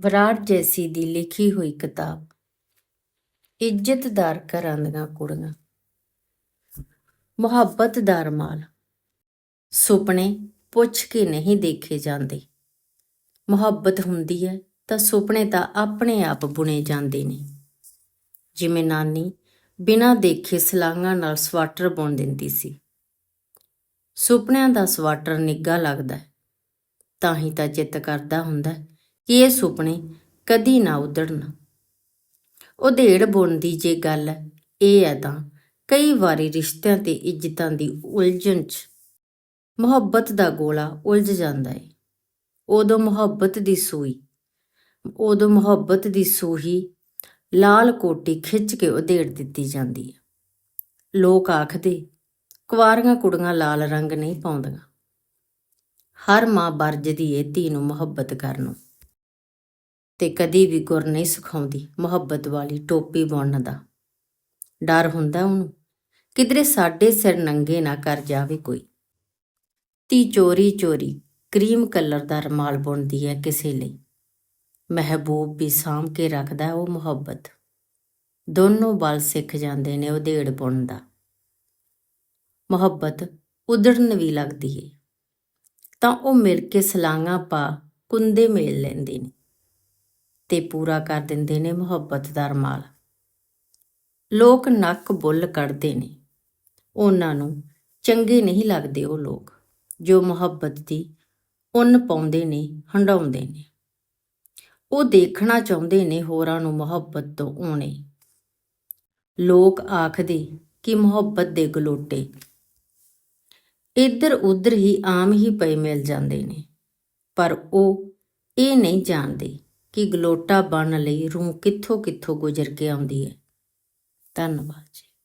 ਬਰਾੜ ਜੈਸੀ ਦੀ ਲਿਖੀ ਹੋਈ ਕਿਤਾਬ। ਇੱਜ਼ਤਦਾਰ ਘਰਾਂ ਦੀਆਂ ਕੁੜੀਆਂ। ਮੁਹੱਬਤਦਾਰ ਮਾਲ। ਸੁਪਨੇ ਪੁੱਛ ਕੇ ਨਹੀਂ ਦੇਖੇ ਜਾਂਦੇ। ਮੁਹੱਬਤ ਹੁੰਦੀ ਹੈ ਤਾਂ ਸੁਪਨੇ ਤਾਂ ਆਪਣੇ ਆਪ ਬੁਣੇ ਜਾਂਦੇ ਨੇ। ਜਿਵੇਂ ਨਾਨੀ ਬਿਨਾਂ ਦੇਖੇ ਸਲਾਂਗਾਂ ਨਾਲ ਸਵਾਟਰ ਬੁਣ ਦਿੰਦੀ ਸੀ। ਸੁਪਨਿਆਂ ਦਾ ਸਵਾਟਰ ਨਿੱਘਾ ਲੱਗਦਾ ਤਾਂ ਹੀ ਤਾਂ ਚਿੱਤ ਕਰਦਾ ਹੁੰਦਾ ਕਿ ਇਹ ਸੁਪਨੇ ਕਦੀ ਨਾ ਉਧੜਨ। ਉਧੇੜ ਬੁਣ ਦੀ ਜੇ ਗੱਲ ਇਹ ਹੈ ਤਾਂ ਕਈ ਵਾਰੀ ਰਿਸ਼ਤਿਆਂ ਤੇ ਇੱਜ਼ਤਾਂ ਦੀ ਉਲਝਣ 'ਚ ਮੁਹੱਬਤ ਦਾ ਗੋਲਾ ਉਲਝ ਜਾਂਦਾ ਏ। ਉਦੋਂ ਮੁਹੱਬਤ ਦੀ ਸੂਈ, ਉਦੋਂ ਮੁਹੱਬਤ ਦੀ ਸੂਹੀ ਲਾਲ ਕੋਟੀ ਖਿੱਚ ਕੇ ਉਧੇੜ ਦਿੱਤੀ ਜਾਂਦੀ ਹੈ ਲੋਕ ਆਖਦੇ, ਕੁਵਾਰੀਆਂ ਕੁੜੀਆਂ ਲਾਲ ਰੰਗ ਨਹੀਂ ਪਾਉਂਦੀਆਂ। ਹਰ ਮਾਂ ਵਰਜਦੀ ਏ ਧੀ ਨੂੰ ਮੁਹੱਬਤ ਕਰਨ ਤੇ ਕਦੀ ਵੀ ਗੁਰ ਨਹੀਂ ਸਿਖਾਉਂਦੀ ਮੁਹੱਬਤ ਵਾਲੀ ਟੋਪੀ ਬੁਣਨ ਦਾ। ਡਰ ਹੁੰਦਾ ਉਹਨੂੰ, ਕਿਧਰੇ ਸਾਡੇ ਸਿਰ ਨੰਗੇ ਨਾ ਕਰ ਜਾਵੇ ਕੋਈ। ਤੀ ਚੋਰੀ ਚੋਰੀ, ਕਰੀਮ ਕਲਰ ਦਾ ਰਮਾਲ ਬੁਣਦੀ ਹੈ ਕਿਸੇ ਲਈ। ਮਹਿਬੂਬ ਵੀ ਸਾਂਭ ਕੇ ਰੱਖਦਾ ਉਹ ਮੁਹੱਬਤ। ਦੋਨੋਂ ਬਲ ਸਿੱਖ ਜਾਂਦੇ ਨੇ ਉਧੇੜ ਬੁਣ ਦਾ। ਮੁਹੱਬਤ ਉਧੜਨ ਵੀ ਲੱਗਦੀ ਏ। ਤਾਂ ਉਹ ਮਿਲ ਕੇ ਸਲਾਂਗਾ ਪਾ ਕੁੰਦੇ ਮੇਲ ਲੈਂਦੇ ਨੇ। ਤੇ ਪੂਰਾ ਕਰ ਦਿੰਦੇ ਨੇ ਮੁਹੱਬਤ ਦਾ ਰਮਾਲ। ਲੋਕ ਨੱਕ ਬੁੱਲ ਕੱਢਦੇ ਨੇ। ਉਹਨਾਂ ਨੂੰ ਚੰਗੇ ਨਹੀਂ ਲੱਗਦੇ ਉਹ ਲੋਕ, ਜੋ ਮੁਹੱਬਤ ਦੀ ਉਨ ਪਾਉਂਦੇ ਨੇ ਹੰਡਾਉਂਦੇ ਨੇ। ਉਹ ਦੇਖਣਾ ਚਾਹੁੰਦੇ ਨੇ ਹੋਰਾਂ ਨੂੰ ਮੁਹੱਬਤ ਤੋਂ ਆਉਣੇ। ਲੋਕ ਆਖਦੇ ਕਿ ਮੁਹੱਬਤ ਦੇ ਗਲੋਟੇ। ਇੱਧਰ ਉੱਧਰ ਹੀ ਆਮ ਹੀ ਪਏ ਮਿਲ ਜਾਂਦੇ ਨੇ, ਪਰ ਉਹ ਇਹ ਨਹੀਂ ਜਾਣਦੇ ਕਿ ਗਲੋਟਾ ਬਣਨ ਲਈ ਰੂਹ ਕਿੱਥੋਂ ਕਿੱਥੋਂ ਗੁਜ਼ਰ ਕੇ ਆਉਂਦੀ ਹੈ? ਧੰਨਵਾਦ ਜੀ।